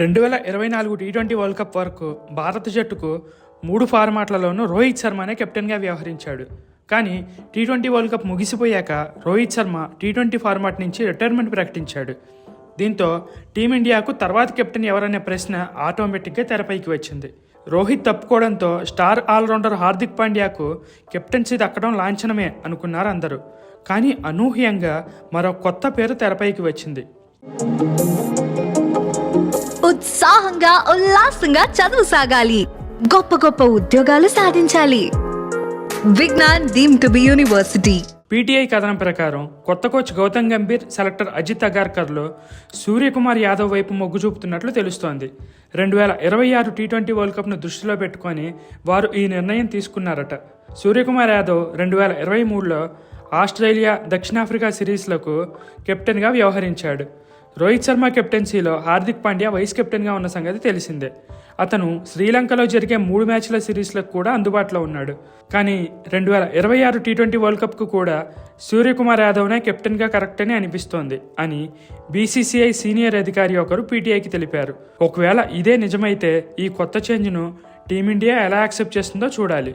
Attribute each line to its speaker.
Speaker 1: రెండు వేల ఇరవై నాలుగు టీ ట్వంటీ వరల్డ్ కప్ వరకు భారత జట్టుకు మూడు ఫార్మాట్లలోనూ రోహిత్ శర్మనే కెప్టెన్గా వ్యవహరించాడు. కానీ T twenty world cup ముగిసిపోయాక Rohit Sharma T twenty format నుంచి రిటైర్మెంట్ ప్రకటించాడు. దీంతో టీమిండియాకు తర్వాత కెప్టెన్ ఎవరనే ప్రశ్న ఆటోమేటిక్గా తెరపైకి వచ్చింది. రోహిత్ తప్పుకోవడంతో స్టార్ ఆల్రౌండర్ హార్దిక్ పాండ్యాకు కెప్టెన్సీ దక్కడం లాంఛనమే అనుకున్నారు అందరూ. కానీ అనూహ్యంగా మరో కొత్త పేరు తెరపైకి వచ్చింది.
Speaker 2: ఉత్సాహంగా ఉల్లాసంగా చదువు సాగాలి. గొప్ప గొప్ప ఉద్యోగాలు సాధించాలి. Vignan deem to be university.
Speaker 1: PTI కథనం ప్రకారం కొత్త కోచ్ గౌతమ్ గంభీర్ సెలెక్టర్ అజిత్ అగార్కర్లో సూర్యకుమార్ యాదవ్ వైపు మొగ్గు చూపుతున్నట్లు తెలుస్తోంది. రెండు వేల ఇరవై ఆరు టీ ట్వంటీ వరల్డ్ కప్ను దృష్టిలో పెట్టుకొని వారు ఈ నిర్ణయం తీసుకున్నారట. సూర్యకుమార్ యాదవ్ రెండు వేల ఇరవై మూడులో ఆస్ట్రేలియా దక్షిణాఫ్రికా సిరీస్లకు కెప్టెన్గా వ్యవహరించాడు. రోహిత్ శర్మ కెప్టెన్సీలో హార్దిక్ పాండ్యా వైస్ కెప్టెన్గా ఉన్న సంగతి తెలిసిందే. అతను శ్రీలంకలో జరిగే మూడు మ్యాచ్ల సిరీస్లకు కూడా అందుబాటులో ఉన్నాడు. కానీ రెండు వేల ఇరవై ఆరు టీ ట్వంటీ వరల్డ్ కప్కు కూడా సూర్యకుమార్ యాదవ్నే కెప్టెన్గా కరెక్ట్ అని అనిపిస్తోంది అని బీసీసీఐ సీనియర్ అధికారి ఒకరు పీటీఐకి తెలిపారు. ఒకవేళ ఇదే నిజమైతే ఈ కొత్త చేంజ్ను టీమిండియా ఎలా యాక్సెప్ట్ చేస్తుందో చూడాలి.